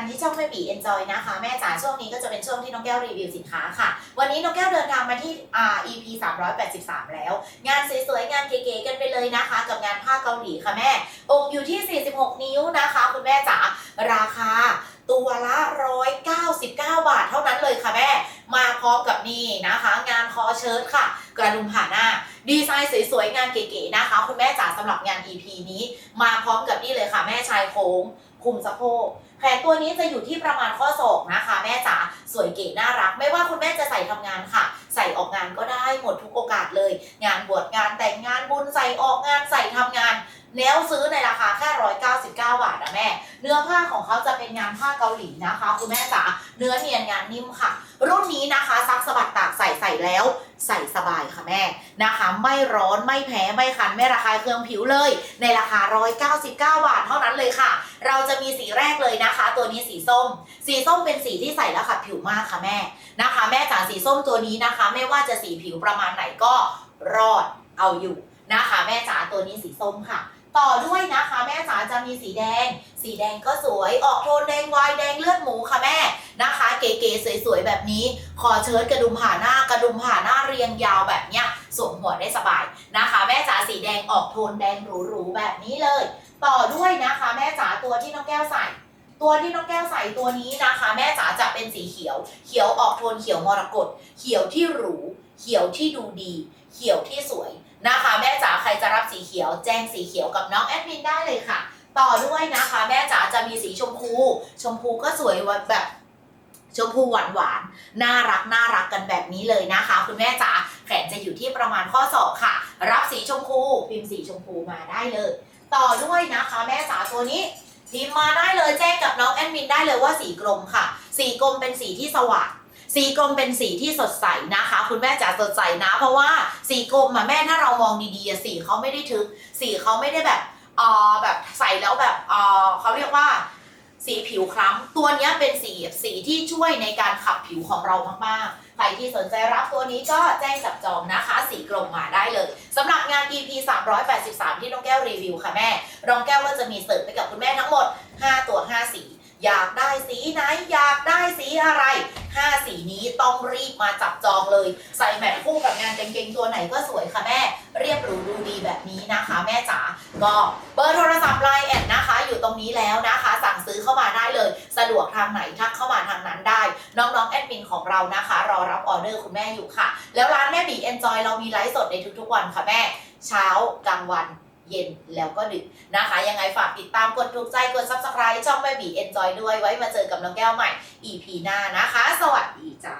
กันที่ช่องแม่บีเอนจอยนะคะแม่จ๋าช่วงนี้ก็จะเป็นช่วงที่น้องแก้วรีวิวสินค้าค่ะ วันนี้น้องแก้วเดินทางมาที่อ่า EP 383 แล้ว งานสวยๆงานเก๋ๆกันไปเลยนะคะ กับงานผ้าเกาหลีค่ะแม่อกอยู่ที่ 46 นิ้วนะคะ คุณแม่จ๋าราคาตัวละ 199 บาทเท่านั้นเลยค่ะแม่ มาพร้อมกับนี่นะคะ งานคอเชิ้ตค่ะ กระดุมผ่าหน้า ดีไซน์สวยๆงานเก๋ๆนะคะ คุณแม่จ๋าสำหรับงาน EP นี้ มาพร้อมกับนี่เลยค่ะแม่ชายโค้ง คุมสะโพกแขนตัวนี้จะอยู่ที่ประมาณข้อศอกนะคะ แม่จ๋าสวยเก๋น่ารัก ไม่ว่าคุณแม่จะใส่ทำงานค่ะ ใส่ออกงานก็ได้หมดทุกโอกาสเลย งานบวชงานแต่งงานบุญใส่ออกงานใส่ทำงานแล้วซื้อในราคาแค่ 199 บาทนะแม่ เนื้อผ้าของเขาจะเป็นงานผ้าเกาหลีนะคะ คุณแม่จ๋า เนื้อเนียนงานนิ่มค่ะ รุ่นนี้นะคะซักสะบัดตาก ส่ใส่แล้วใส่สบายค่ะแม่นะคะ ไม่ร้อนไม่แพ้ไม่คันไม่ระคายเคืองผิวเลย ในราคา 199 บาทเท่านั้นเลยค่ะ เราจะมีสีแรกเลยนะคะ ตัวนี้สีส้ม สีส้มเป็นสีที่ใส่แล้วขัดผิวมากค่ะแม่นะคะ แม่จ๋าสีส้มตัวนี้นะคะ ไม่ว่าจะสีผิวประมาณไหนก็รอดเอาอยู่นะคะ แม่จ๋าตัวนี้สีส้มค่ะ ต่อด้วยนะคะ แม่จ๋าจะมีสีแดง สีแดงก็สวยออกโทนแดงวายแดงเลือดหมูค่ะแม่นะคะ เก๋ๆสวยๆแบบนี้ คอเชิ้ตกระดุมผ่าหน้ากระดุมผ่าหน้าเรียงยาวแบบเนี้ยสวมหัวได้สบายนะคะ แม่จ๋าสีแดงออกโทนแดงหรูๆแบบนี้เลย ต่อด้วยนะคะ แม่จ๋าตัวที่น้องแก้วใส่ ตัวที่น้องแก้วใส่ตัวนี้นะคะ แม่จ๋าจะเป็นสีเขียว เขียวออกโทนเขียวมรกตเขียวที่หรู เขียวที่ดูดี เขียวที่สวยนะคะ แม่จ๋าใครจะรับสีเขียว แจ้งสีเขียวกับน้องแอดมินได้เลยค่ะ ต่อด้วยนะคะ แม่จ๋าจะมีสีชมพู ชมพูก็สวยแบบชมพูหวานหวานๆน่ารักน่ารักกันแบบนี้เลยนะคะ คุณแม่จ๋าแขนจะอยู่ที่ประมาณข้อศอกค่ะ รับสีชมพู พิมพ์สีชมพูมาได้เลย ต่อด้วยนะคะ แม่จ๋าตัวนี้ พิมพ์มาได้เลยแจ้งกับน้องแอดมินได้เลยว่าสีกรมค่ะ สีกรมเป็นสีที่สว่างสีกรมเป็นสีที่สดใสนะคะ คุณแม่จ๋าสดใสนะ เพราะว่าสีกรมอะแม่ถ้าเรามองดีๆสีเขาไม่ได้ทึบสีเขาไม่ได้แบบอ่อแบบใส่แล้วแบบอ่อเขาเรียกว่า สีผิวคล้ำตัวนี้เป็นสีสีที่ช่วยในการขับผิวของเรามากๆ ใครที่สนใจรับตัวนี้ก็แจ้งจับจองนะคะ สีกลมมาได้เลยสำหรับงาน EP 383 ที่น้องแก้วรีวิวค่ะแม่รองแก้วก็จะมีเสิร์ฟไปกับคุณแม่ทั้งหมด 5 ตัว 5 สีอยากได้สีไหนอยากได้สีอะไร 5 สีนี้ต้องรีบมาจับจองเลย ใส่แมทคู่กับงานกางเกงตัวไหนก็สวยค่ะแม่ เรียบหรูดูดีแบบนี้นะคะ แม่จ๋าก็เบอร์โทรศัพท์ไลน์แอดนะคะ อยู่ตรงนี้แล้วนะคะ ดวกทางไหนทักเข้ามาทางนั้นได้ น้องๆแอดมินของเรานะคะ รอรับออเดอร์คุณแม่อยู่ค่ะ แล้วร้านแม่บีเอนจอยเรามีไลฟ์สดในทุกๆวันค่ะแม่ เช้ากลางวันเย็นแล้วก็ดึกนะคะ ยังไงฝากติดตามกดถูกใจกด subscribe ช่องแม่บีเอนจอยด้วยไว้มาเจอกับน้องแก้วใหม่ EP หน้านะคะ สวัสดีจ้า